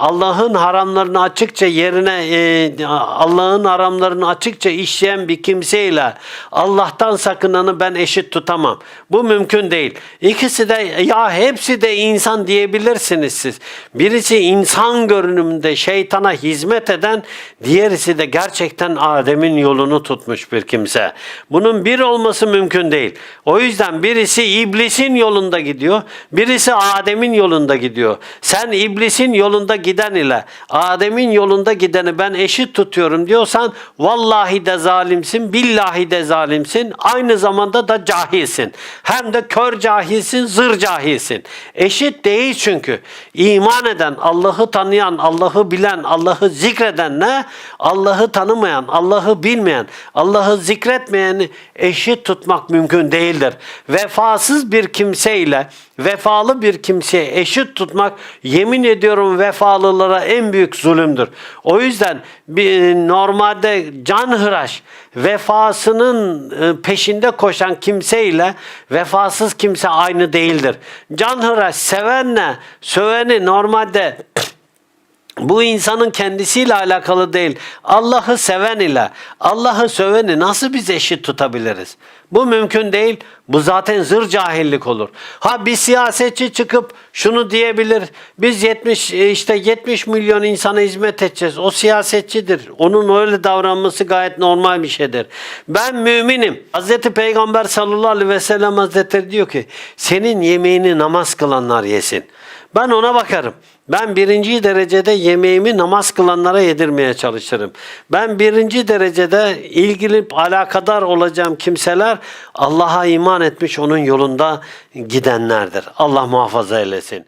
Allah'ın haramlarını açıkça yerine e, Allah'ın haramlarını açıkça işleyen bir kimseyle Allah'tan sakınanı ben eşit tutamam. Bu mümkün değil. İkisi de ya hepsi de insan diyebilirsiniz siz. Birisi insan görünümünde şeytana hizmet eden, diğerisi de gerçekten Adem'in yolunu tutmuş bir kimse. Bunun bir olması mümkün değil. O yüzden birisi iblisin yolunda gidiyor, birisi Adem'in yolunda gidiyor. Sen iblisin yolunda giden ile Adem'in yolunda gideni ben eşit tutuyorum diyorsan vallahi de zalimsin, billahi de zalimsin. Aynı zamanda da cahilsin. Hem de kör cahilsin, zır cahilsin. Eşit değil çünkü. İman eden, Allah'ı tanıyan, Allah'ı bilen, Allah'ı zikreden ne? Allah'ı tanımayan, Allah'ı bilmeyen, Allah'ı zikretmeyeni eşit tutmak mümkün değildir. Vefasız bir kimseyle vefalı bir kimseye eşit tutmak yemin ediyorum vefalılara en büyük zulümdür. O yüzden bir, normalde canhıraş vefasının e, peşinde koşan kimseyle vefasız kimse aynı değildir. Canhıraş sevenle söveni normalde bu insanın kendisiyle alakalı değil. Allah'ı seven ile Allah'ı söveni nasıl biz eşit tutabiliriz? Bu mümkün değil. Bu zaten zır cahillik olur. Ha bir siyasetçi çıkıp şunu diyebilir. Biz 70 e, işte 70 milyon insana hizmet edeceğiz. O siyasetçidir. Onun öyle davranması gayet normal bir şeydir. Ben müminim. Hazreti Peygamber sallallahu aleyhi ve sellem Hazretleri diyor ki senin yemeğini namaz kılanlar yesin. Ben ona bakarım. Ben birinci derecede yemeğimi namaz kılanlara yedirmeye çalışırım. Ben birinci derecede ilgili alakadar olacağım kimseler Allah'a iman etmiş onun yolunda gidenlerdir. Allah muhafaza eylesin.